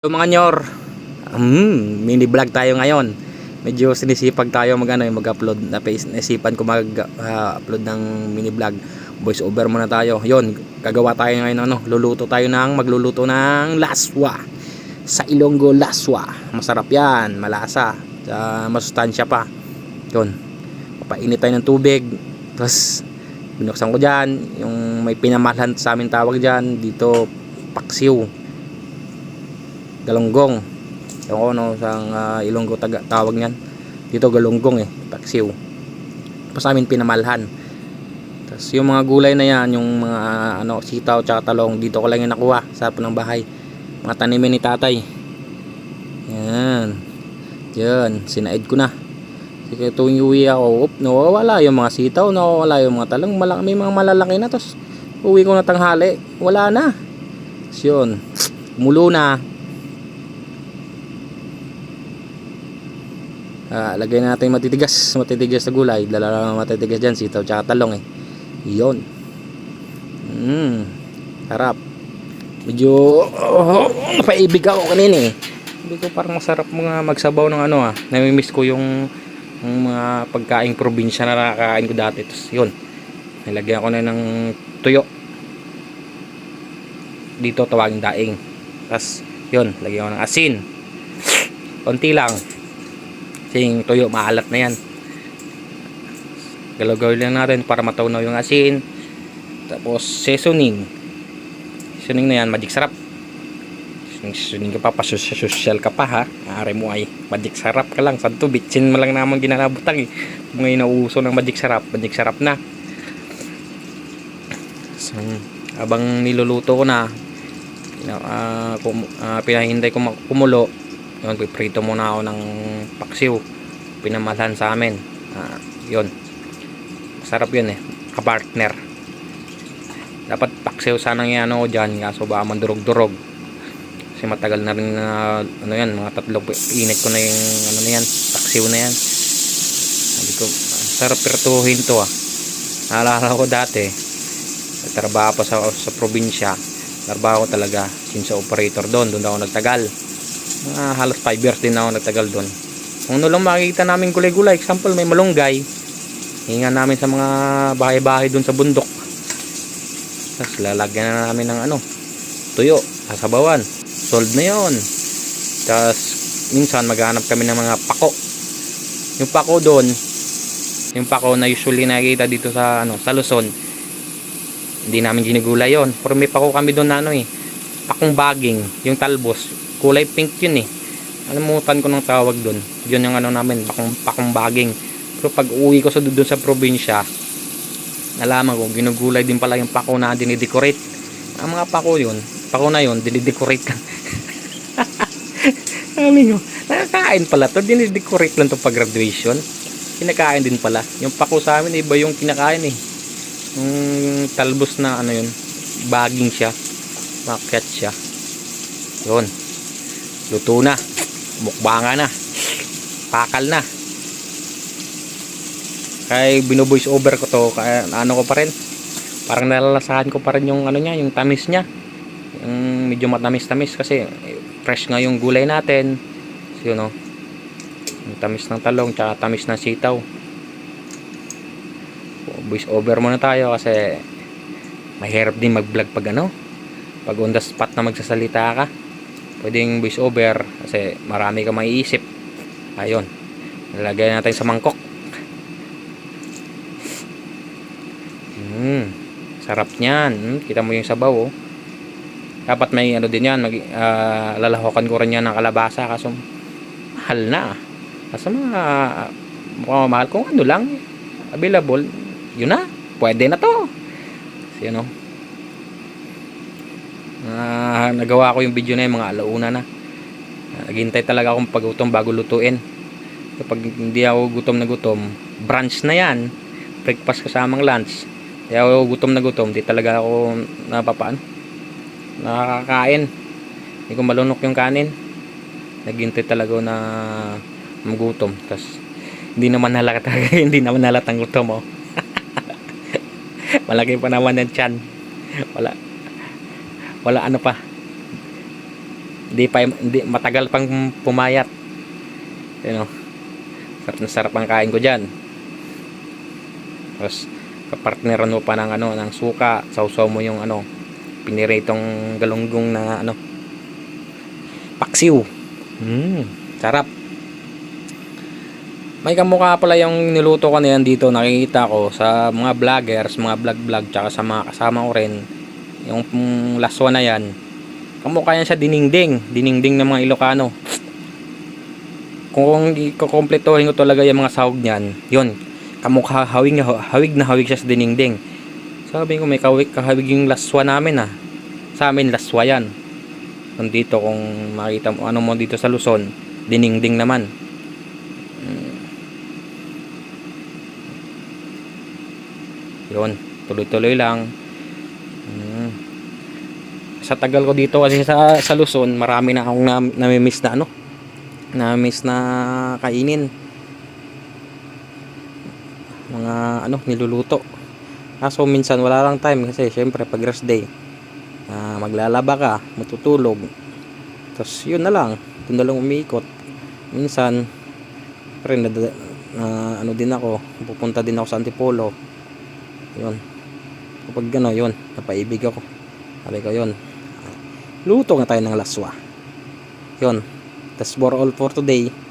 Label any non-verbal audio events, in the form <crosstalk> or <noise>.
So mga nyor, um, mini vlog tayo ngayon. Medyo sinisipag tayo mag, ano, mag-upload. Napais- Naisipan ko mag-upload ng mini vlog. Voice over muna tayo. Yon, gagawa tayo ngayon ano, luluto tayo ng magluluto ng laswa. Sa Ilonggo laswa. Masarap 'yan, malasa. Sa masustansya pa. Yon. Papainit tayo ng tubig. Tapos binuksan ko diyan yung may pinamalan sa amin tawag diyan dito paksiw galunggong. Ko ano sa uh, ilonggo taga, tawag niyan. Dito galunggong eh paksiw tapos amin pinamalhan. Tapos yung mga gulay na yan yung mga ano sitaw tsaka talong dito ko lang yung nakuha sa ng bahay. Mga tanimin ni tatay. Yan. Yan sinaid ko na. Sige, tuwing uwi ako, up, nawawala yung mga sitaw, nawawala yung mga talong, malaki, may mga malalaki na, tapos uwi ko na tanghali, wala na. Tapos yun, mulo na, Ah, lagay natin matitigas, matitigas na gulay. Dala lang matitigas dyan, sitaw tsaka talong eh. Iyon. Mmm. Harap. Medyo oh, napaibig ako kanina eh. Hindi ko parang masarap mga magsabaw ng ano ah. Namimiss ko yung, yung mga pagkaing probinsya na nakakain ko dati. Tapos yun. Nilagyan ko na ng tuyo. Dito tawagin daing. Tapos yun, lagyan ko ng asin. Konti lang. Kasi yung tuyo maalat na yan. Galagaw lang natin para matunaw yung asin. Tapos seasoning. Seasoning na yan, magic sarap. Seasoning ka pa, pasosyal ka pa ha. Ari mo ay magic sarap ka lang. Santo, bitsin mo lang naman ginanabutang eh. Ngayon nauuso ng magic sarap, magic sarap na. So, habang niluluto ko na, uh, kum, uh, pinahintay ko kumulo, yun, piprito muna ako ng paksiw. Pinamalan sa amin. Ah, yun. Sarap yun eh. Kapartner. Dapat paksiw sana ng ano ko dyan. Kaso baka mandurog-durog. Kasi matagal na rin na ano yan. Mga tatlong init ko na yung ano na yan. Paksiw na yan. Sabi ko, sarap pirtuhin to ah. Naalala ko dati. Trabaho pa sa, sa probinsya. Trabaho ko talaga. Since operator doon. Doon ako nagtagal mga halos 5 years din ako nagtagal doon kung ano lang makikita namin gulay-gulay example may malunggay. Hinga namin sa mga bahay-bahay doon sa bundok. Tapos lalagyan na namin ng ano tuyo, sasabawan sold na yon tapos minsan maghanap kami ng mga pako. Yung pako doon yung pako na usually nakikita dito sa ano sa Luzon hindi namin ginigulay yon pero may pako kami doon na ano eh pakong baging yung talbos kulay pink yun eh. Alimutan ko ng tawag doon yun yung ano namin pakong, pakong baging. Pero pag uwi ko sa doon sa probinsya nalaman ko ginugulay din pala yung pako na dinidecorate. Ang mga pako yun pako na yun dinidecorate ka. <laughs> Amin ko nakakain pala to dinidecorate lang to pag graduation. Kinakain din pala. Yung pako sa amin iba yung kinakain eh. Yung talbos na ano yun baging siya makyat siya. Yun luto na. Mukbanga na. Pakal na. Kaya binovoice over ko to kaya ano ko pa rin. Parang nalalasahan ko pa rin yung ano niya yung tamis niya. Yung medyo matamis tamis kasi fresh nga yung gulay natin. So yun o yung tamis ng talong tsaka tamis ng sitaw. Voice over muna tayo kasi mahirap din mag vlog pag ano pag on the spot na magsasalita ka pwedeng voice over kasi marami ka maiisip. Ayun. Nilagay natin sa mangkok. Hmm. Sarap niyan. Hmm, kita mo yung sabaw oh. dapat may ano din yan mag, uh, lalahokan ko rin yan ng kalabasa kaso mahal na. Kasi mga uh, mahal. Kung ano lang available yun na. Pwede na to. So, yun oh uh, nagawa ko yung video na yung mga alauna na. Uh, naghintay talaga akong pagutom bago lutuin. Kapag hindi ako gutom na gutom brunch na yan. Breakfast kasamang lunch. Kaya ako gutom na gutom di talaga ako napapaan. Nakakain. Hindi ko malunok yung kanin. Naghintay talaga na magutom. Tas hindi naman halata <laughs> hindi naman halatang gutom oh. <laughs> Malaki pa naman yung chan wala wala ano pa Hindi pa, hindi, matagal pang pumayat. You know, sarap na sarap ang kain ko dyan. Tapos, kapartneran mo pa ng ano, ng suka, sausaw mo yung ano, piniritong galunggong na ano, paksiw. Mm, sarap. May kamukha pala yung niluto ko na yan dito, nakikita ko sa mga vloggers, mga vlog-vlog, tsaka sa mga kasama ko rin. Yung laswa na yan. Kamukha yan sa diningding, diningding ng mga Ilocano. Kung ikukompletohin ko talaga yung mga sahog niyan, yun, kamukha hawig, hawig na hawig siya sa diningding. Sabi ko may kawig kahawig yung laswa namin ah. Sa amin laswa yan. Dito kung makita mo ano mo dito sa Luzon, diningding naman. Mm. Yun, tuloy-tuloy lang. Sa tagal ko dito kasi sa sa Luzon, marami na akong na, nami-miss na ano. Na-miss na kainin. Mga ano, niluluto. Kaso minsan wala lang time kasi syempre pag rest day, ah, maglalaba ka, matutulog. Tapos yun na lang, doon na lang umiikot. Minsan, pre, na, na, ano din ako, pupunta din ako sa Antipolo. Yun. Kapag gano, yun, napaibig ako. Sabi ko yun, luto nga tayo ng laswa. Yun. That's for all for today.